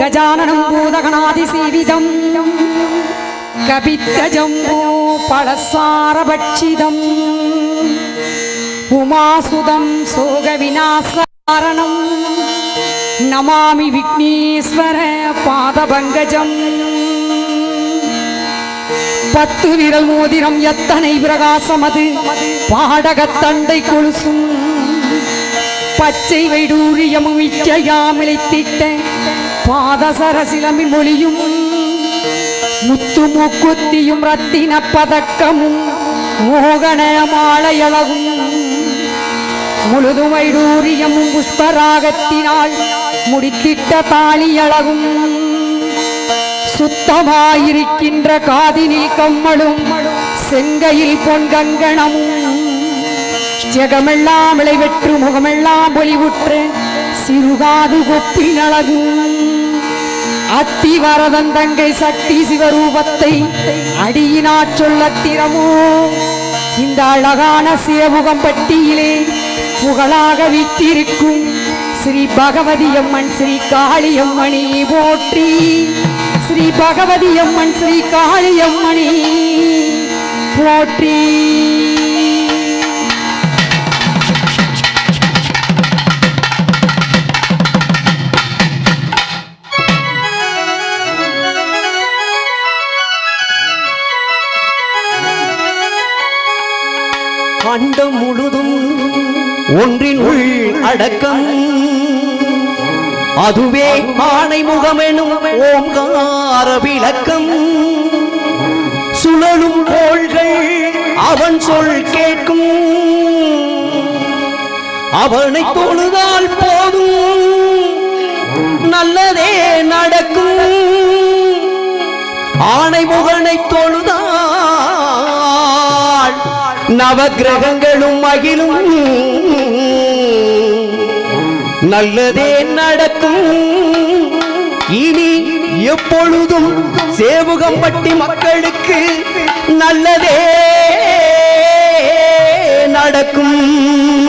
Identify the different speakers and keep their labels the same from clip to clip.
Speaker 1: गजाननं भूतगणादिसेवितम् कपित्तजम्बो फलसारभक्षितम् उमासुदं सोगविनासारणम् नमामि विघ्नेश्वर பாதபங்கஜம் பத்து விரல் மோதிரம் எத்தனை பிரகாசம் அது பாடகத்தண்டை கொலுசும் பச்சை வைடூரியமும் இச்சையாமிழைத்திட்ட பாதசரசிலமி மொழியும் முத்து மூக்குத்தியும் ரத்தின பதக்கமும் மோகன முழுதுமைடூரியமும் புஷ்பராகத்தினால் முடித்திட்ட தாலியளவும் சுத்தமாயிருக்கின்ற காதினில் கம்மளும் செங்கையில் பொன் கங்கணமும் ஜெகமெல்லாம் விளைவெற்று முகமெல்லாம் ஒளிவுற்று சிறுகாது கொப்பின் அழகும் அத்தி வரதன் தங்கை சக்தி சிவரூபத்தை அடியினாற் சொல்ல திறமோ? இந்த அழகான சிவமுகம் பட்டியிலே புகழாக வித்திருக்கும் ஸ்ரீ பகவதி அம்மன் ஸ்ரீ காளியம்மணி போற்றி. ஸ்ரீ பகவதி அம்மன் ஸ்ரீ காளியம்மணி போற்றி.
Speaker 2: அண்டம் முழுதும் ஒன்றின் உள் அடக்கம். அதுவே ஆணை முகமெனும் ஓம்கார விளக்கம். சுழலும் கோள்கள் அவன் சொல் கேட்கும். அவனை தொழுதால் போதும். நல்லதே நடக்கும். ஆணை முகனை தொழுதால் நவக்கிரகங்களும் மகிழும். நல்லதே நடக்கும். இனி எப்பொழுதும் சேவுகம்பட்டி மக்களுக்கு நல்லதே நடக்கும்.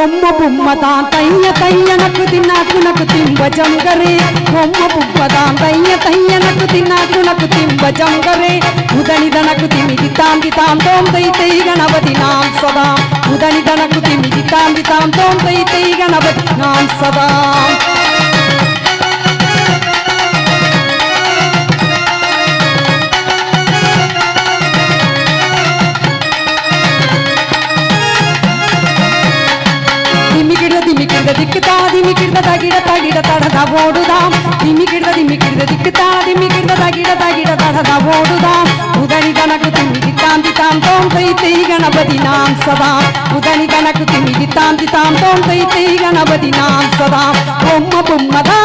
Speaker 1: బొమ్మ బొమ్మదా తయ్య తయ్యనకు తిన్నాకు నకు తింబ జంగరే బొమ్మ బొమ్మదా తయ్య తయ్యనకు తిన్నాకు నకు తింబ జంగరే ఉదనిదనకు తిమిది తాంది తాం తోం తై తై గణపతి నాం సదా ఉదనిదనకు తిమిది తాంది తాం తోం తై తై గణపతి నాం సదా ದಿಮಿಗಿಡ ದಿಕ್ಕುತ್ತಾ ದಿಮಿಗಿಡ ತಗಿಡ ತಗಿಡ ತಡದ ಓಡುದಾಂ ದಿಮಿಗಿಡ ದಿಮಿಗಿಡ ದಿಕ್ಕುತ್ತಾ ದಿಮಿಗಿಡ ತಗಿಡ ತಗಿಡ ತಡದ ಓಡುದಾಂ ಉದನಿ ಗಣಕು ತಿಮಿಗಿ ತಾಂತಿ ತಾಂ ತೋಂ ತೈ ತೈ ಗಣಪತಿ ನಾಂ ಸದಾ ಉದನಿ ಗಣಕು ತಿಮಿಗಿ ತಾಂತಿ ತಾಂ ತೋಂ ತೈ ತೈ ಗಣಪತಿ ನಾಂ ಸದಾ ಬೊಮ್ಮ ಬೊಮ್ಮದಾ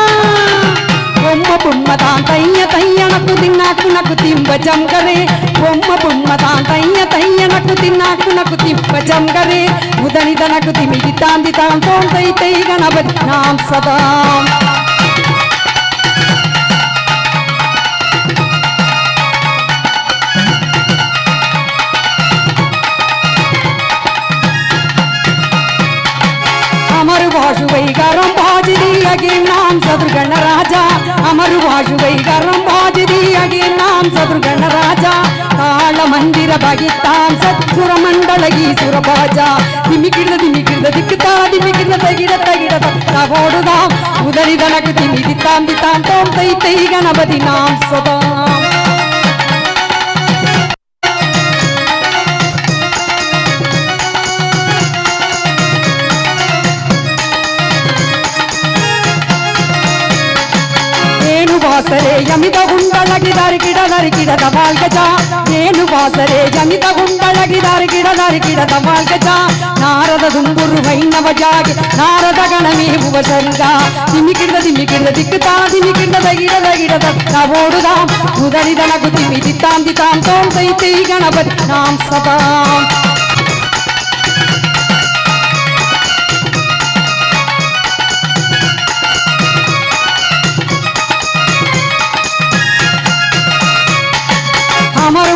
Speaker 1: బొమ్మ బొమ్మదాం తయ్య తయ్యనకు తిన్నాకు నాకు తింబ జంగరే బొమ్మ బొమ్మదాం తయ్య తయ్యనకు తిన్నాకు నాకు తింబ జంగరే ఉదనిదనకు తిమిది తాంది తాం తోం తై తై గణపతి నాం సదా அமரு வாழுவை கரம் பாஜிதி அகில் நாம் சதுர்கண ராஜா. அமரு வாழுவை கரம் பாஜிதி அகில் நாம் சதுர்கண ராஜா. தாள மந்திர பகித்தாம் சத்சுர மண்டல ஈசுர பாஜா திமிக்கிடுத திமிக்கிடுத திக்குதா திமிக்கிடுத தகிட தகிட தவோடுதாம் உதறி தனக்கு திமிதி தாம் தித்தாம் தோம் தை தை கணபதி நாம் சதாம் ವಾಸರೆ ಯಮಿತ ಗುಂಡಳಗಿದಾರಿ ಗಿಡದಾರಿ ಗಿಡದ ಬಾಳ್ಗಜ ಏನು ವಾಸರೆ ಯಮಿತ ಗುಂಡಳಗಿದಾರಿ ಗಿಡದಾರಿ ಗಿಡದ ಬಾಳ್ಗಜ ನಾರದ ದುಂಬುರು ವೈನವ ಜಾಗೆ ನಾರದ ಗಣಮೇವುವ ಶಂಗ ದಿಮಿಕಿಡ್ದ ದಿಮಿಕಿಡ್ದ ದಿಕ್ಕುತಾ ದಿಮಿಕಿಡ್ದ ಗಿಡದ ಗಿಡದ ನಾವೋಡುದಾಂ ಉದರಿದ ನಗು ತಿಮ್ಮಿ ದಿತ್ತಾಂ ದಿತಾಂ ತೋಂ ತೈ ತೈ ಗಣಪತಿ ನಾಂ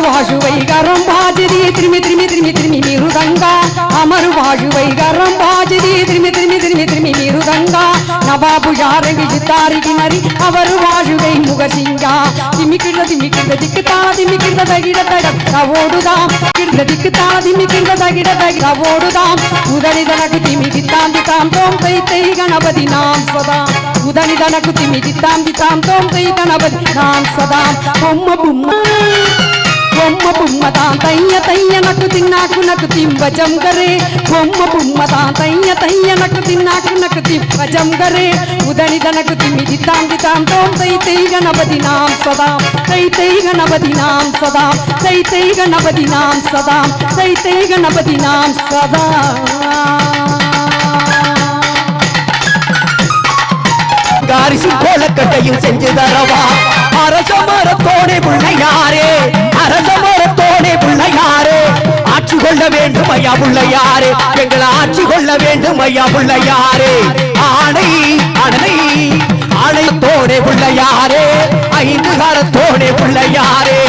Speaker 1: అమరు వాజువై గరం బాజిది త్రిమి త్రిమి త్రిమి త్రిమి మిరుదంగా అమరు వాజువై గరం బాజిది త్రిమి త్రిమి త్రిమి త్రిమి మిరుదంగా నవాబు యారంగి జితారికి మరి అవరు వాజువై ముగసింగ తిమికిడ తిమికిడ దిక్కుతా తిమికిడ తగిడ తగ ఓడుదాం కిడ దిక్కుతా తిమికిడ తగిడ తగిడ ఓడుదాం ఉదరిదనకు తిమి దిత్తాం దితాం తోం తై తై గణపతి నాం సదా ఉదరిదనకు తిమి దిత్తాం దితాం తోం తై గణపతి నాం సదా బొమ్మ బొమ్మ బొమ్మ బొమ్మదా తయ్య తయ్య నకు తిన్నాకు నకు తింబజం గరే బొమ్మ బొమ్మదా తయ్య తయ్య నకు తిన్నాకు నకు తింబజం గరే ఉదని దనకు తిమ్మి దిత్తాం దితాం తోం తై తై గణపతి నాం సదా తై తై గణపతి నాం సదా తై తై గణపతి నాం సదా తై తై గణపతి నాం సదా
Speaker 2: காரிசும் கோலக்கட்டையும் செஞ்சு தரவா அரச மரத்தோனே பிள்ளையாரே அரச மரத்தோனே பிள்ளையாரே. ஆட்சி கொள்ள வேண்டும் ஐயா பிள்ளையாரே. எங்களை ஆட்சி கொள்ள வேண்டும் ஐயா பிள்ளையாரே. ஆணை அணை ஆணையத்தோனே பிள்ளையாரே. ஐந்து காலத்தோனே பிள்ளையாரே.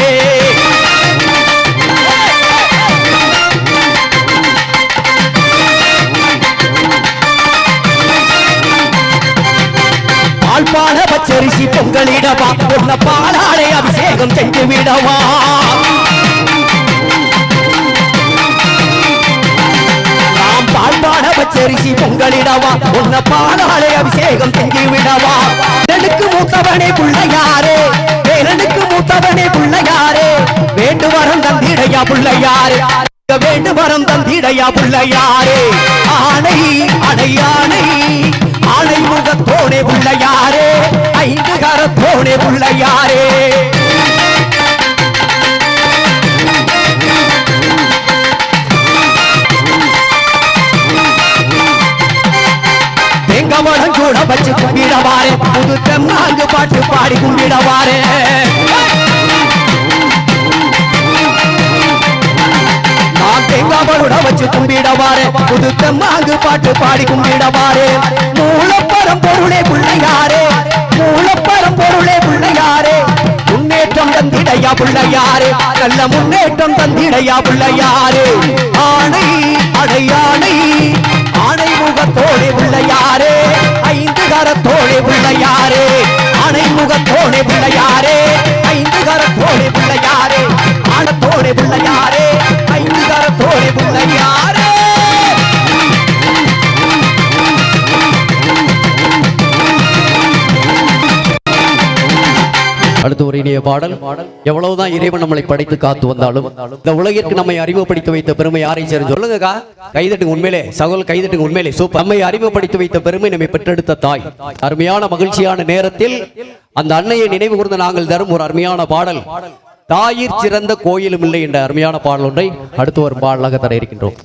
Speaker 2: பச்சரிசி பொங்கலிடவா? உன்ன பாலாடை அபிஷேகம் செஞ்சு விடவா? நாம் பால்பான பச்சரிசி பொங்கலிடவா? உன்ன பாலாடை அபிஷேகம் செஞ்சு விடவா? நெடுக்கு மூத்தவனே பிள்ளையாரே. பேரனுக்கு மூத்தவனே பிள்ளையாரே. வேண்டு வரம் தந்திடையா பிள்ளையாரே. வேண்டு வரம் தந்திடையா பிள்ளையாரே. ஆணை அடையானை ஆணை முகத்தோடே பிள்ளையாரே. ஐந்து கரத்தோனே பிள்ளையாரே தெங்கவனம் கூட வச்சு கும்பிடவாரே. புது தென்னாங்கு பாட்டு பாடி கும்பிடவாரே. நான் வச்சு கும்பிடவாரே. புது தெம்மாங்கு பாட்டு பாடி கும்பிடவாரே. மூலப்பரம் பொருளே பிள்ளையாரே. பிள்ளையாரே நல்ல முன்னேற்றம் தந்திடையா பிள்ளையாரே. ஆணை அடையாணை ஆணை முகத்தோடே பிள்ளையாரே. ஐந்து கரத்தோடே பிள்ளையாரே. ஆணை முகத்தோடு
Speaker 3: அடுத்து ஒரு இனிய பாடல் எவ்வளவுதான் இறைவன் நம்மளை படைத்து காத்து வந்தாலும் இந்த உலகிற்கு நம்மை அறிமுகப்படுத்தி வைத்த பெருமை யாரை சேர்ந்து சொல்லுங்கக்கா. கைதட்டுங்க உண்மையிலே சகோல் கைதட்டுங்க உண்மையிலே. சூப்பர். நம்மை அறிமுகப்படுத்தி வைத்த பெருமை நம்மை பெற்றெடுத்த தாய். அருமையான மகிழ்ச்சியான நேரத்தில் அந்த அன்னையை நினைவு கூர்ந்து நாங்கள் தரும் ஒரு அருமையான பாடல். தாயிற் சிறந்த கோயிலும் இல்லை என்ற அருமையான பாடல் ஒன்றை அடுத்து ஒரு பாடலாக தர இருக்கின்றோம்.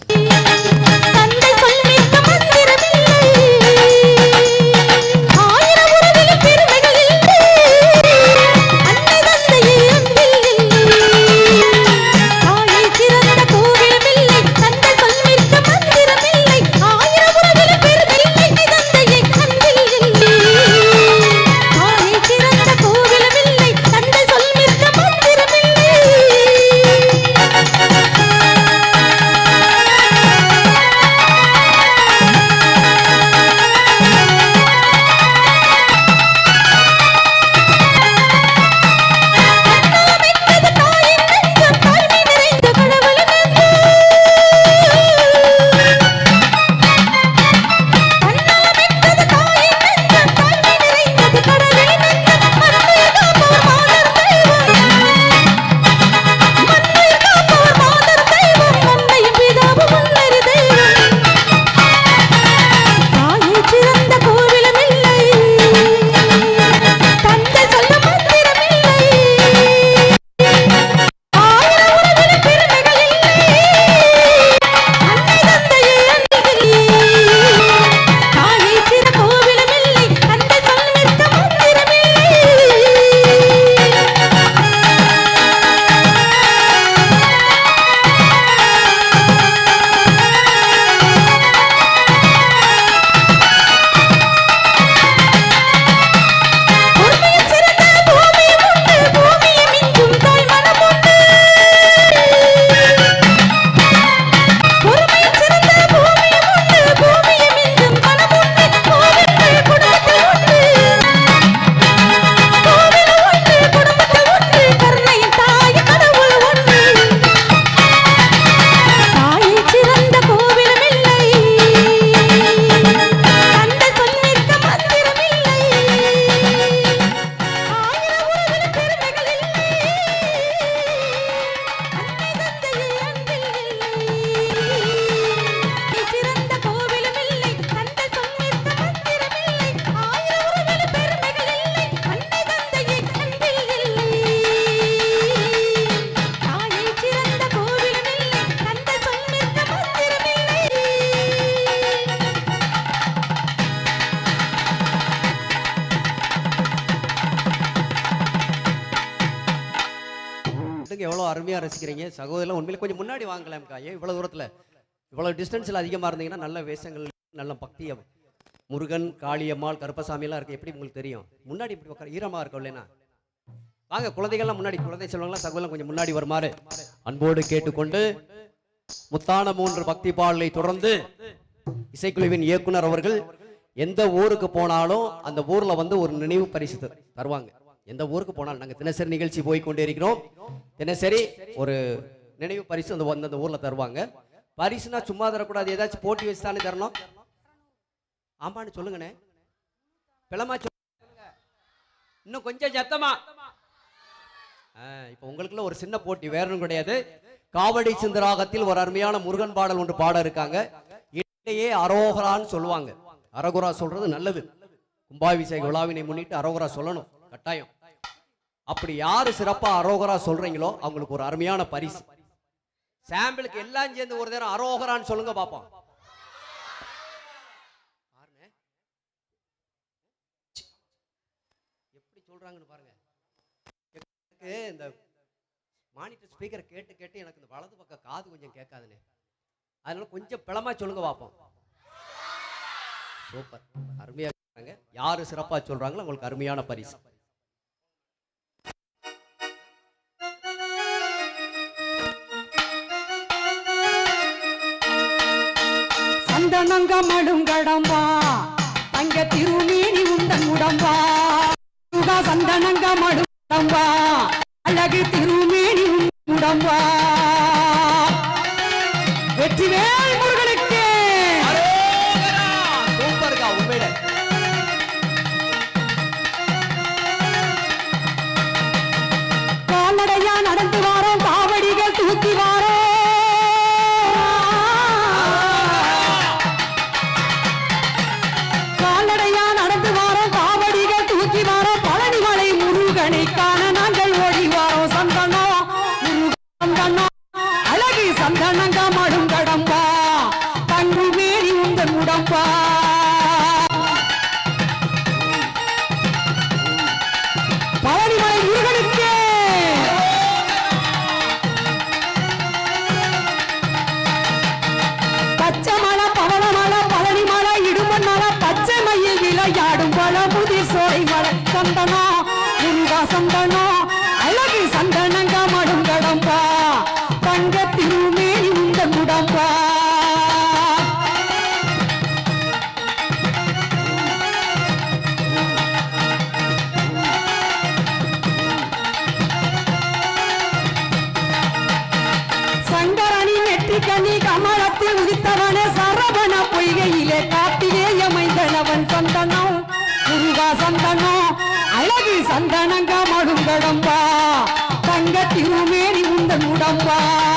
Speaker 2: ரசிக்கிறீங்க சகோதரில் உண்மையில கொஞ்சம் முன்னாடி வாங்கலாம்க்கா. ஏன் இவ்வளோ தூரத்தில்? இவ்வளோ டிஸ்டன்ஸ்ல அதிகமாக இருந்தீங்கன்னா நல்ல வேஷங்கள் நல்ல பக்தியை முருகன் காளியம்மாள் கருப்பசாமி எல்லாம் இருக்கு. எப்படி உங்களுக்கு தெரியும்? முன்னாடி இப்படி உட்கார ஈரமா இருக்கும் இல்லைன்னா வாங்க குழந்தைகள்லாம் முன்னாடி குழந்தை செல்வங்களாம் சகோதரம் கொஞ்சம் முன்னாடி வருமாறு. அன்போடு கேட்டுக்கொண்டு முத்தான மூன்று பக்தி பாடலை தொடர்ந்து இசைக்குழுவின் இயக்குனர் அவர்கள் எந்த ஊருக்கு போனாலும் அந்த ஊர்ல வந்து ஒரு நினைவு பரிசு தருவாங்க. எந்த ஊருக்கு போனாலும் நாங்க தினசரி நிகழ்ச்சி போய் கொண்டே இருக்கிறோம் தினசரி ஒரு நினைவு பரிசு அந்த அந்த ஊர்ல தருவாங்க. பரிசுனா சும்மா தரக்கூடாது. ஏதாச்சும் போட்டி வச்சு தானே தரணும். ஆமான்னு சொல்லுங்கண்ணே. பிளமா சொல்லுங்க இன்னும் கொஞ்சம் சத்தமா. இப்போ உங்களுக்குள்ள ஒரு சின்ன போட்டி வேற ஒன்றும் கிடையாது. காவடி சிந்தராகத்தில் ஒரு அருமையான முருகன் பாடல் ஒன்று பாட இருக்காங்க. இடையே அரோகரான்னு சொல்லுவாங்க. அரகுரா சொல்றது நல்லது. கும்பாபிஷேக விழாவினை முன்னிட்டு அரோகரா சொல்லணும். கட்டாயம். அப்படி யாரு சிறப்பா அரோகரா சொல்றீங்களோ அவங்களுக்கு ஒரு அருமையான பரிசு. சாம்பிளுக்கு எல்லாம் சேர்ந்து ஒரு நேரம் அரோகரான்னு சொல்லுங்க பாப்போம். எப்படி சொல்றாங்கன்னு பாருங்க. இந்த மானிட்டர் ஸ்பீக்கரை கேட்டு கேட்டு எனக்கு இந்த வலது பக்கம் காது கொஞ்சம் கேட்காதுனே அதனால கொஞ்சம் பிளமா சொல்லுங்க பார்ப்போம் சூப்பர். அருமையா சொல்றாங்க யாரு சிறப்பா சொல்றாங்களோ உங்களுக்கு அருமையான பரிசு.
Speaker 1: சந்தனங்க மடுங்கடம்பா தங்க திருமேனி உந்தன் உடம்பா. சுகா சந்தனங்க மடுங்கடம்பா அழகு திருமேனி உடம்பா. வெற்றிவேல் உந்தன்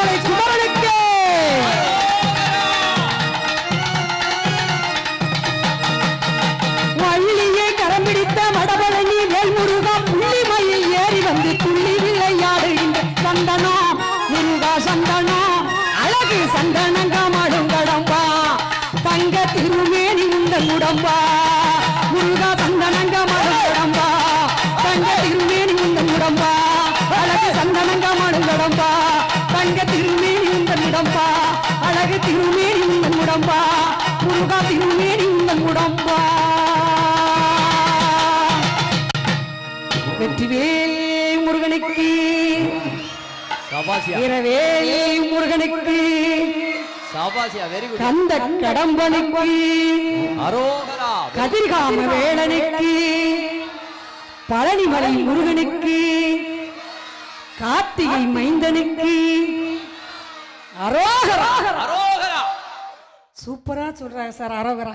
Speaker 1: வளமுதிச்சோலை குமரனுக்கு. திருமேனி உந்தன் உடம்பா முருகா திருமேனி உந்தன் உடம்பா வெற்றிவேல் முருகனுக்கு இரவேல் முருகனுக்கு கந்த கடம்பனுக்கு கதிர்காம வேளனுக்கு பழனிமலை முருகனுக்கு கார்த்திகை மைந்தனுக்கு அரோகரா சூப்பராக சொல்கிறாங்க சார் அரோகரா